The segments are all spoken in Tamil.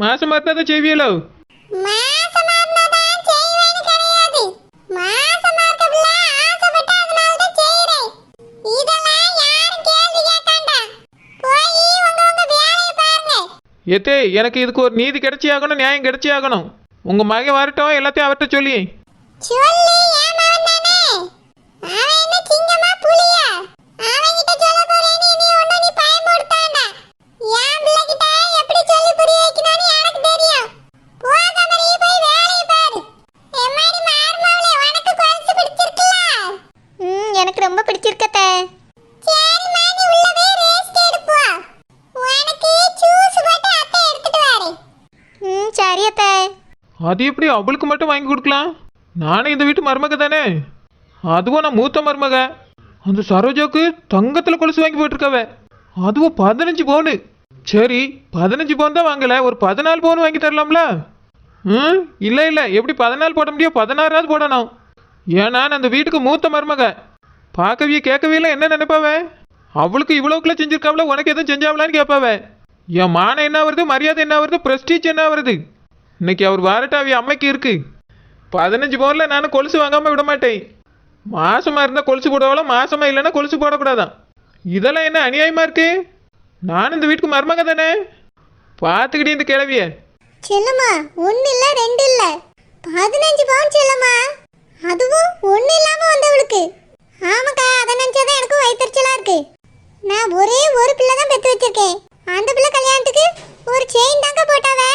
மாசமா இருந்தா தான் செய்வியலோ எத்தே எனக்கு இதுக்கு ஒரு நீதி கிடைச்சி ஆகணும் நியாயம் கிடைச்சி ஆகணும். உங்க மகன் வரட்டும் எல்லாத்தையும் அவர்கிட்ட சொல்லி சொல்லி ஏமாவன் தானே அவன் என்ன சிங்கமா புலியா அவன் கிட்ட சொல்ல போறேன்னு நீ ஒண்ணு நீ பயன்படுத்தாண்டா என் பிள்ளை கிட்ட எப்படி சொல்லி புரிய வைக்கணும்னு எனக்கு தெரியும் போகாம நீ போய் வேலையை பாரு எம்மாடி மார்மவளே உனக்கு கொலுசு பிடிச்சிருக்கல ம் எனக்கு ரொம்ப பிடிச்சிருக்கத்தே சரிம்மா நீ உள்ள போய் ரெஸ்ட் எடுப்போ உனக்கு ஜூஸ் போட்டு அத்தை எடுத்துட்டு வரேன் ம் சரி அத்தை அது எப்படி அவளுக்கு மட்டும் வாங்கி கொடுக்கலாம்? நானே இந்த வீட்டு மருமக தானே? அதுவும் நான் மூத்த மருமக. அந்த சரோஜாவுக்கு தங்கத்தில் கொலுசு வாங்கி போட்டிருக்கவ. அதுவும் பதினஞ்சு பவுனு சரி பதினஞ்சு பவுன் தான் வாங்கலை. ஒரு பதினாலு பவுன் வாங்கி தரலாம்ல? ம் இல்லை இல்லை. எப்படி பதினாலு போட முடியும்? பதினாறாவது போடணும். ஏன்னா நான் அந்த வீட்டுக்கு மூத்த மருமக. பார்க்கவே கேட்கவே இல்லை. என்ன நினைப்பாவ? அவளுக்கு இவ்வளோக்குள்ளே செஞ்சுருக்காவில உனக்கு எதுவும் செஞ்சாவலான்னு கேட்பாவே? என் மானம் என்ன வருது மரியாதை என்ன வருது ப்ரெஸ்டீஜ் என்ன வருது இன்னைக்கு அவர் வாரட்டாவி அம்மைக்கு இருக்கு. பதினஞ்சு பவுனில் நான் கொலுசு வாங்காமல் விட மாட்டேன். மாசமாக இருந்தால் கொலுசு போடுவாலும் மாசமாக இல்லைன்னா கொலுசு போடக்கூடாதான். இதெல்லாம் என்ன அநியாயமாக இருக்கு? நான் இந்த வீட்டுக்கு மருமக தானே? பார்த்துக்கிட்டே இந்த கிளவிய செல்லம்மா ஒன்று இல்லை ரெண்டு இல்லை. பதினஞ்சு பவுன் செல்லம்மா. அதுவும் ஒன்றும் இல்லாமல் வந்தவளுக்கு. ஆமாக்கா அதை நினச்சாதான் எனக்கும் வயிற்றுச்சலாக இருக்கு. நான் ஒரே ஒரு பிள்ளை தான் பெற்று வச்சிருக்கேன். அந்த பிள்ளை கல்யாணத்துக்கு ஒரு செயின் தாங்க போட்டாவே.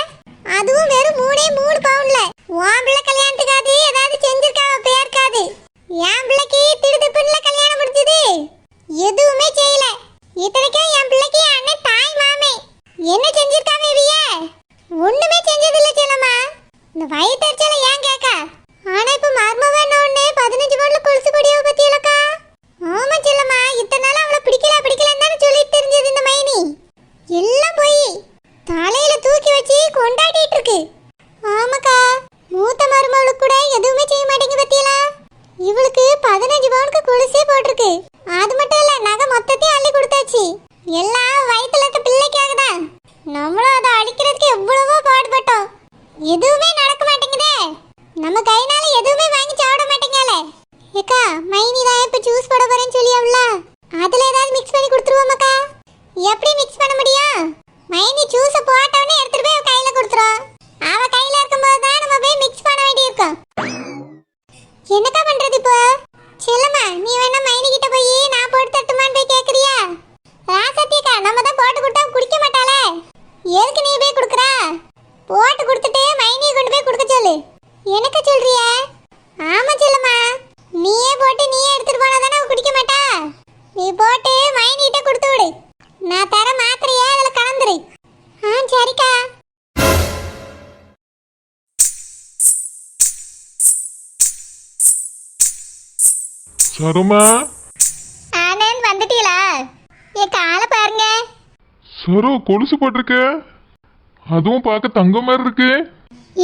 அதுவும் வெறும் மூணே மூணு பவுன்ல உன் பிள்ளை கல்யாணத்துக்கு அது ஏதாவது செஞ்சிருக்காவ பேருக்காது என் பிள்ளைக்கு திடுதிப்புல கல்யாணம் முடிஞ்சது எதுவுமே செய்யல இத்தனைக்கும் என் பிள்ளைக்கு அண்ணன் தாய் மாமே என்ன செஞ்சிருக்காங்க இவிய ஒண்ணுமே செஞ்சதில்ல செல்லம்மா இந்த வயிற்றுச்சல ஏன் கேட்க ஆனா இப்ப மர்மவ ஒண்ணு பதினஞ்சு பவுன்ல கொலுசு கொடியாவ பத்தியலக்கா ஆமா செல்லம்மா இத்தனை நாள் அவளை பிடிக்கல பிடிக்கலன்னு தானே சொல்லிட்டு தெரிஞ்சது இந்த மைனி எல்லாம் போய் தலையில தூக்கி வச்சு கொண்டாடிட்டு இருக்கு ஆமாக்கா மூத்த மருமகளுக்கு கூட எதுவுமே செய்ய மாட்டேங்க பத்தியலா இவளுக்கு பதினஞ்சு பவுனுக்கு கொலுசே போட்டிருக்கு அது மட்டும் இல்ல நகை மொத்தத்தையும் அள்ளி கொடுத்தாச்சு எல்லாம் வயித்துல இருக்க பிள்ளைக்காக தான் நம்மளும் அதை அடிக்கிறதுக்கு எவ்வளவோ பாடுபட்டோம் எதுவுமே நடக்க மாட்டேங்குதே. நம்ம கைனால எதுவுமே வாங்கி சாப்பிட மாட்டேங்கல ஏக்கா மைனி தான் இப்போ ஜூஸ் போட போறேன்னு சொல்லியாவுல அதுல ஏதாவது மிக்ஸ் பண்ணி கொடுத்துருவோமாக்கா எப்படி மிக்ஸ் பண்ண முடியும்? மைனி ஜூஸ போட்டவனே எடுத்துட்டு போய் கையில் கையில கொடுத்துரும். அவ கையில இருக்கும்போது தான் நம்ம போய் மிக்ஸ் பண்ண வேண்டியிருக்கும். என்னக்கா பண்றது இப்போ செல்லம்மா நீ வேணா மைனி கிட்ட போய் நான் போட்டு தட்டுமான்னு போய் கேக்குறியா ராசத்தியக்கா நம்ம தான் போட்டு கொடுத்தா குடிக்க மாட்டாளே எதுக்கு நீ போய் கொடுக்குறா போட்டு கொடுத்துட்டு மைனியை கொண்டு போய் கொடுக்க சொல்லு எனக்கு சொல்றிய ஆமா செல்லம்மா நீயே போட்டு நீயே எடுத்துட்டு போனா தானே அவ குடிக்க மாட்டா நீ போட்டு மைனிகிட்ட கொடுத்து விடு நான் தர மாத்திரையே அதுல கலந்துரு ஆ சரிக்கா சருமா? ஆனந்த் வந்துட்டீங்களா என் காலை பாருங்க. சரு கொலுசு போட்டிருக்க. அதுவும் பார்க்க தங்க மாதிரி இருக்கு.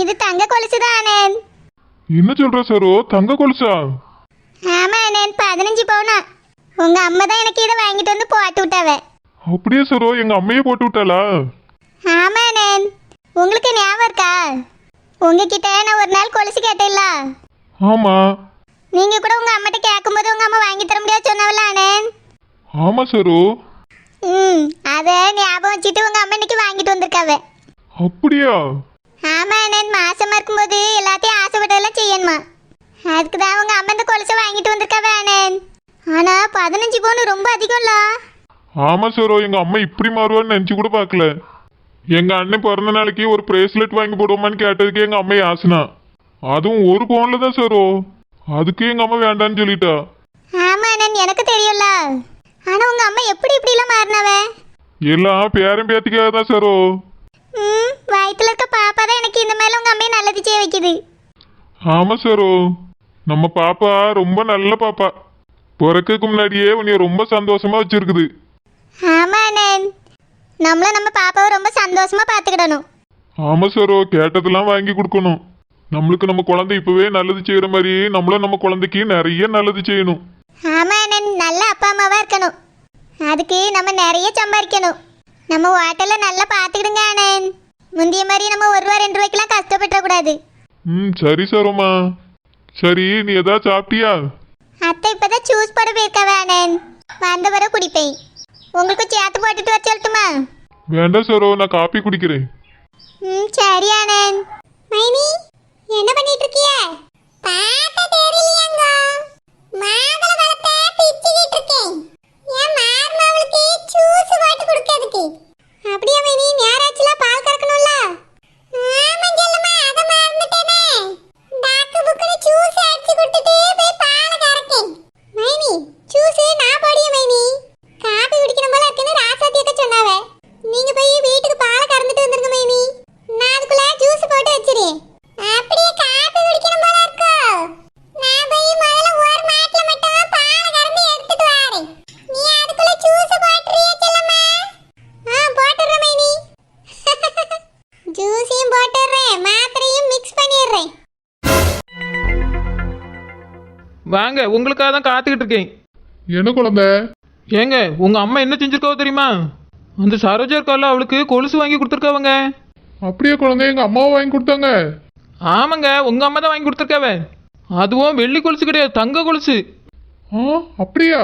இது தங்க கொலுசு தான் ஆனந்த்? என்ன சொல்ற சரு தங்க கொலுசா? ஆமா ஆனந்த் பதினஞ்சு பவுனா. உங்க அம்மா தான் எனக்கு இதை வாங்கிட்டு வந்து போட்டு விட்டாவ. அப்படியே சரு எங்க அம்மையே போட்டு விட்டாளா? ஆமா ஆனந்த் உங்களுக்கு ஞாபகம் இருக்கா? உங்ககிட்ட நான் ஒரு நாள் கொலுசு கேட்டேன்ல. ஆமா. நீங்க கூட உங்க அம்மாட்ட கேட்கும்போது உங்க அம்மா வாங்கி தர முடியாது சொன்னவள ஆனந்த் ஆமா சரு. ம் அதை ஞாபகம் வச்சுட்டு உங்க அம்மா இன்னைக்கு வாங்கிட்டு வந்திருக்காவ. அப்படியா? ஆமா ஆனந்த் மாசமா இருக்கும்போது எல்லாத்தையும் ஆசைப்பட்டதெல்லாம் செய்யணுமா? அதுக்கு தான் உங்க அம்மா இந்த கொலுசை வாங்கிட்டு வந்திருக்காவ ஆனந்த் ஆனா பதினஞ்சு பவுன் ரொம்ப அதிகம்ல. ஆமா சரு. எங்க அம்மா இப்படி மாறுவான்னு நினைச்சு கூட பார்க்கல. எங்க அண்ணன் பிறந்த நாளைக்கு ஒரு பிரேஸ்லெட் வாங்கி போடுவோமான்னு கேட்டதுக்கு எங்க அம்மா ஆசனா. அதுவும் ஒரு பவுன்ல தான் சரு அதுக்கு எங்க அம்மா வேண்டான்னு சொல்லிட்டா. ஆமா ஆனந்த் எனக்கு தெரியும்ல ஆனா உங்க அம்மா எப்படி இப்படிலாம் மாறினவ? எல்லாம் பேரன் பேத்திக்காக தான் சரு ம் வயித்துல இருக்க பாப்பா தான் எனக்கு இந்த மேல உங்க அம்மையை நல்லது செய்ய வைக்குது. ஆமா சரு நம்ம பாப்பா ரொம்ப நல்ல பாப்பா. பிறக்கக்கு முன்னாடியே உன்னைய ரொம்ப சந்தோஷமா வச்சிருக்குது. ஆமா ஆனந்த் நம்மளும் நம்ம பாப்பாவை ரொம்ப சந்தோஷமா பாத்துக்கிடணும். ஆமா சரோ கேட்டதெல்லாம் வாங்கி கொடுக்கணும். நம்மளுக்கு நம்ம குழந்தை இப்பவே நல்லது செய்யற மாதிரி நம்மளும் நம்ம குழந்தைக்கு நிறைய நல்லது செய்யணும். ஆமா ஆனந்த் நல்ல அப்பா அம்மாவா இருக்கணும். அதுக்கு நம்ம நிறைய சம்பாதிக்கணும். நம்ம ஹோட்டல்ல நல்லா பாத்துக்கிடுங்க ஆனந்த் முந்தைய மாதிரி நம்ம ஒரு ரூபா ரெண்டு ரூபாய்க்கெல்லாம் கஷ்டப்பட்டுறக்கூடாது ம் சரி சரோமா சரி நீ ஏதாவது சாப்பிட்டியா? அத்தை இப்பதான் ஜூஸ் போட போயிருக்கா வேணன் வந்த வர குடிப்பேன். உங்களுக்கு சேர்த்து போட்டுட்டு வர சொல்லட்டுமா? வேண்டாம் சரோ நான் காப்பி குடிக்கிறேன். ம் சரி ஆனந்த். மைனி என்ன பண்ணிட்டு இருக்கிய? பார்த்த தெரியலையாங்க மாதுளை பழத்தை வாங்க உங்களுக்காக தான் காத்துக்கிட்டு இருக்கேன். என்ன குழந்தை ஏங்க உங்க அம்மா என்ன செஞ்சிருக்காவோ தெரியுமா? அந்த சரோஜா இருக்கால அவளுக்கு கொலுசு வாங்கி கொடுத்துருக்காவங்க. அப்படியே குழந்தை எங்க அம்மாவை வாங்கி கொடுத்தாங்க. ஆமாங்க உங்க அம்மா தான் வாங்கி கொடுத்துருக்காவ. அதுவும் வெள்ளி கொலுசு கிடையாது தங்க கொலுசு. ஆ அப்படியா?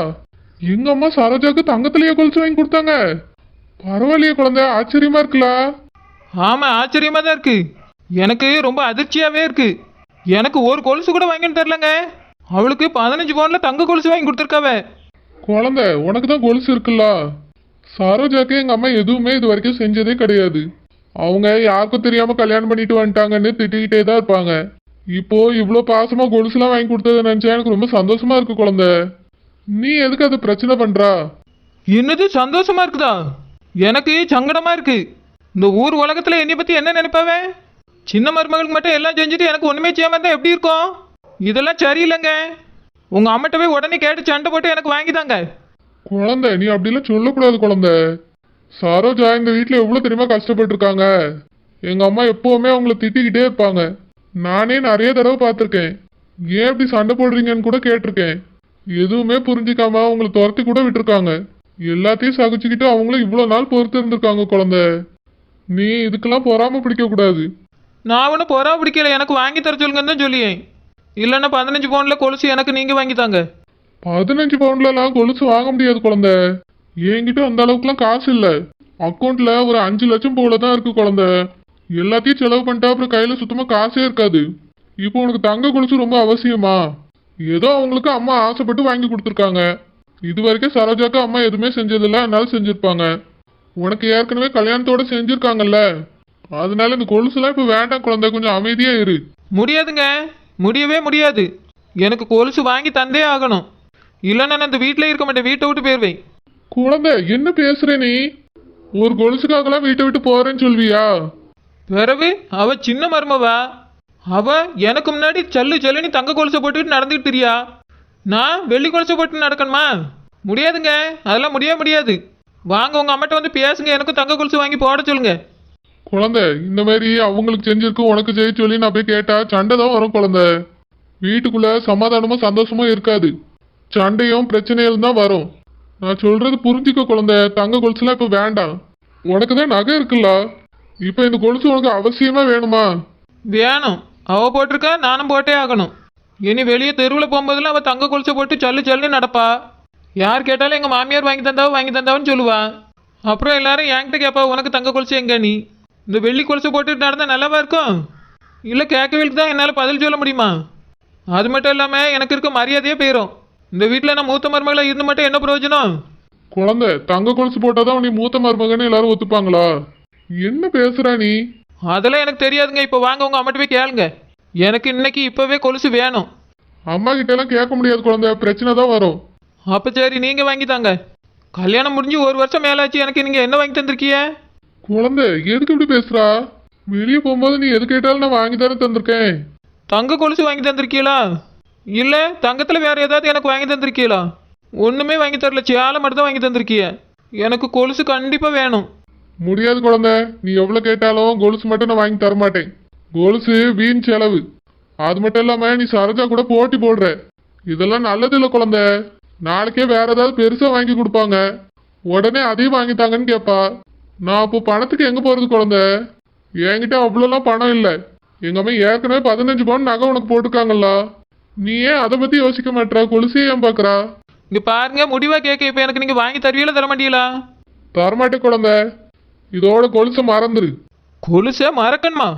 எங்க அம்மா சரோஜாக்கு தங்கத்திலேயே கொலுசு வாங்கி கொடுத்தாங்க. பரவாயில்லையே குழந்தை ஆச்சரியமா இருக்குல்ல? ஆமா ஆச்சரியமா தான் இருக்கு. எனக்கு ரொம்ப அதிர்ச்சியாவே இருக்கு. எனக்கு ஒரு கொலுசு கூட வாங்கின்னு தரலங்க. அவளுக்கு பதினஞ்சு பவுன்ல தங்க கொலுசு வாங்கி கொடுத்துருக்காவ. குழந்தை உனக்கு தான் கொலுசு இருக்குல்ல? சரோஜாக்கு எங்க அம்மா எதுவுமே இது வரைக்கும் செஞ்சதே கிடையாது. அவங்க யாருக்கும் தெரியாம கல்யாணம் பண்ணிட்டு வந்துட்டாங்கன்னு திட்டிக்கிட்டே தான் இருப்பாங்க. இப்போ இவ்வளோ பாசமா கொலுசுலாம் வாங்கி கொடுத்ததை நினைச்சா எனக்கு ரொம்ப சந்தோஷமா இருக்கு குழந்தை. நீ எதுக்கு அது பிரச்சனை பண்றா? என்னது சந்தோஷமா இருக்குதா? எனக்கு சங்கடமா இருக்கு. இந்த ஊர் உலகத்துல என்னை பத்தி என்ன நினைப்பாவே? சின்ன மருமகளுக்கு மட்டும் எல்லாம் செஞ்சுட்டு எனக்கு ஒண்ணுமே செய்யாம இருந்தா எப்படி இருக்கும்? இதெல்லாம் சரியில்லைங்க. உங்க அம்மாட்ட போய் உடனே கேட்டு சண்டை போட்டு எனக்கு வாங்கி தாங்க குழந்தை நீ அப்படிலாம் சொல்லக்கூடாது குழந்தை. சரோஜா இந்த வீட்டில் எவ்வளோ தெரியுமா கஷ்டப்பட்டிருக்காங்க. எங்க அம்மா எப்பவுமே அவங்கள திட்டிக்கிட்டே இருப்பாங்க. நானே நிறைய தடவை பார்த்துருக்கேன். ஏன் இப்படி சண்டை போடுறீங்கன்னு கூட கேட்டிருக்கேன். எதுவுமே புரிஞ்சிக்காம அவங்கள துரத்தி கூட விட்டுருக்காங்க. எல்லாத்தையும் சகிச்சுக்கிட்டு அவங்களும் இவ்வளோ நாள் பொறுத்து இருந்திருக்காங்க குழந்தை. நீ இதுக்கெல்லாம் பொறாம பிடிக்க கூடாது நான் ஒன்றும் பொறா பிடிக்கல. எனக்கு வாங்கி தர சொல்லுங்கன்னு தான் சொல்லியேன். இல்லைன்னா பதினஞ்சு பவுன்ல கொலுசு எனக்கு நீங்க வாங்கி தாங்க. பதினஞ்சு பவுண்ட்லலாம் கொலுசு வாங்க முடியாது குழந்தை. என்கிட்ட அந்த அளவுக்குலாம் காசு இல்லை. அக்கௌண்ட்ல ஒரு அஞ்சு லட்சம் போல தான் இருக்கு குழந்தை. எல்லாத்தையும் செலவு பண்ணிட்டா அப்புறம் கையில சுத்தமா காசே இருக்காது. இப்போ உனக்கு தங்க கொலுசு ரொம்ப அவசியமா? ஏதோ அவங்களுக்கு அம்மா ஆசைப்பட்டு வாங்கி கொடுத்துருக்காங்க. இது வரைக்கும் சரோஜாக்கு அம்மா எதுவுமே செஞ்சதில்ல. அதனால செஞ்சிருப்பாங்க. உனக்கு ஏற்கனவே கல்யாணத்தோட செஞ்சிருக்காங்கல்ல. அதனால இந்த கொலுசுலாம் இப்போ வேண்டாம் குழந்தை. கொஞ்சம் அமைதியா இரு. முடியாதுங்க. முடியவே முடியாது. எனக்கு கொலுசு வாங்கி தந்தே ஆகணும். இல்லைன்னா நான் இந்த வீட்டில் இருக்க மாட்டேன். வீட்டை விட்டு போயிடுவேன் குழந்தை என்ன பேசுற நீ? ஒரு கொலுசுக்காகலாம் வீட்டை விட்டு போறேன்னு சொல்வியா? பிறகு அவ சின்ன மருமவா? அவ எனக்கு முன்னாடி சல்லு சல்லுன்னு தங்க கொலுசை போட்டுட்டு நடந்துட்டு தெரியா? நான் வெள்ளி கொலுசை போட்டு நடக்கணுமா? முடியாதுங்க. அதெல்லாம் முடியவே முடியாது. வாங்க உங்க அம்மாட்ட வந்து பேசுங்க. எனக்கும் தங்க கொலுசு வாங்கி போட சொல்லுங்க. குழந்தை இந்த மாதிரி அவங்களுக்கு செஞ்சிருக்கும் உனக்கு செய்ய சொல்லி நான் போய் கேட்டா சண்டை தான் வரும் குழந்தை. வீட்டுக்குள்ள சமாதானமும் சந்தோஷமும் இருக்காது. சண்டையும் பிரச்சனையும் தான் வரும். நான் சொல்றது புரிஞ்சுக்க குழந்தை தங்க கொலுசுலாம் இப்போ வேண்டாம். உனக்கு தான் நகை இருக்குல்ல? இப்போ இந்த கொலுசு உனக்கு அவசியமா வேணுமா? வேணும். அவ போட்டிருக்கா நானும் போட்டே ஆகணும். இனி வெளியே தெருவில் போகும்போதெல்லாம் அவள் தங்க கொலுசை போட்டு சல்லு சல்லு நடப்பா. யார் கேட்டாலும் எங்கள் மாமியார் வாங்கி தந்தாவோ வாங்கி தந்தாவோன்னு சொல்லுவா. அப்புறம் எல்லாரும் என்கிட்ட கேட்பா உனக்கு தங்க கொலுசு எங்க நீ? இந்த வெள்ளி கொலுசை போட்டுட்டு நடந்தால் நல்லாவா இருக்கும்? இல்லை கேட்கவில்க்கு தான் என்னால் பதில் சொல்ல முடியுமா? அது மட்டும் இல்லாமல் எனக்கு இருக்க மரியாதையே போயிடும் இந்த வீட்டில் நான் மூத்த மருமகளாக இருந்து மட்டும் என்ன பிரயோஜனம்? குழந்தை தங்க கொலுசு போட்டாதான் நீ மூத்த மருமகன்னு எல்லாரும் ஒத்துப்பாங்களா? என்ன பேசுற நீ? அதெல்லாம் எனக்கு தெரியாதுங்க. இப்போ வாங்க உங்கள் அம்மாட்ட போய் கேளுங்க. எனக்கு இன்னைக்கு இப்போவே கொலுசு வேணும். அம்மா கிட்ட எல்லாம் கேட்க முடியாது குழந்தை. பிரச்சனை தான் வரும். அப்போ சரி நீங்கள் வாங்கி தாங்க கல்யாணம் முடிஞ்சு ஒரு வருஷம் மேலாச்சு. எனக்கு நீங்கள் என்ன வாங்கி தந்திருக்கீங்க? குழந்தை எதுக்கு இப்படி பேசுறா? வெளியே போகும்போது நீ எது கேட்டாலும் நான் வாங்கி தானே தந்திருக்கேன். தங்க கொலுசு வாங்கி தந்திருக்கீங்களா இல்லை தங்கத்தில் வேறு ஏதாவது எனக்கு வாங்கி தந்திருக்கீங்களா ஒன்றுமே வாங்கி தரல சேலை மட்டும் தான் வாங்கி தந்திருக்கீங்க எனக்கு கொலுசு கண்டிப்பாக வேணும். முடியாது குழந்தை நீ எவ்வளவு கேட்டாலும் கொலுசு மட்டும் நான் வாங்கி தர மாட்டேன் கொலுசு வீண் செலவு. அது மட்டும் இல்லாம நீ சரோஜா கூட போட்டி போடுற. இதெல்லாம் நல்லது இல்லை குழந்தை. நாளைக்கே வேற ஏதாவது பெருசா வாங்கி கொடுப்பாங்க. உடனே அதையும் வாங்கித்தாங்கன்னு கேட்பா நான் அப்போ பணத்துக்கு எங்க போறது குழந்தை? என்கிட்ட அவ்வளோலாம் பணம் இல்லை. எங்க அம்மா ஏற்கனவே பதினஞ்சு பவுன் நகை உனக்கு போட்டுருக்காங்கல்ல. நீ ஏன் அதை பத்தி யோசிக்க மாட்டா கொலுசே ஏன் பாக்குறா இங்க பாருங்க முடிவா கேட்க இப்போ எனக்கு நீங்க வாங்கி தருவீங்களா தர மாட்டீங்களா? தரமாட்டே குழந்தை. இதோட கொலுசை மறந்துரு. கொலுசை மறக்கணுமா?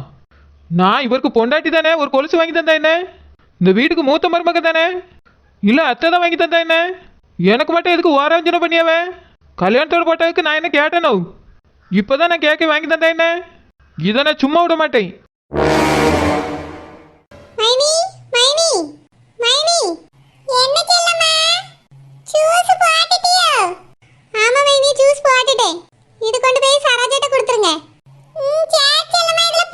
நான் இவருக்கு பொண்டாட்டி தானே? ஒரு கொலுசு வாங்கி தந்தா என்ன? இந்த வீட்டுக்கு மூத்த மருமக தானே? இல்லை அத்தை தான் வாங்கி தந்தா என்ன? எனக்கு மட்டும் எதுக்கு ஓராஞ்சனை பண்ணியாவே? கல்யாணத்தோட போட்டதுக்கு நான் என்ன கேட்டேனோ? இப்போதான் நான் கேக்க வாங்கி தந்தேன்னே இதை நான் சும்மா விட மாட்டேன். இது கொண்டு போய் சரோஜாட்ட கொடுத்துருங்க. ம் சே செல்லம்மா இதுல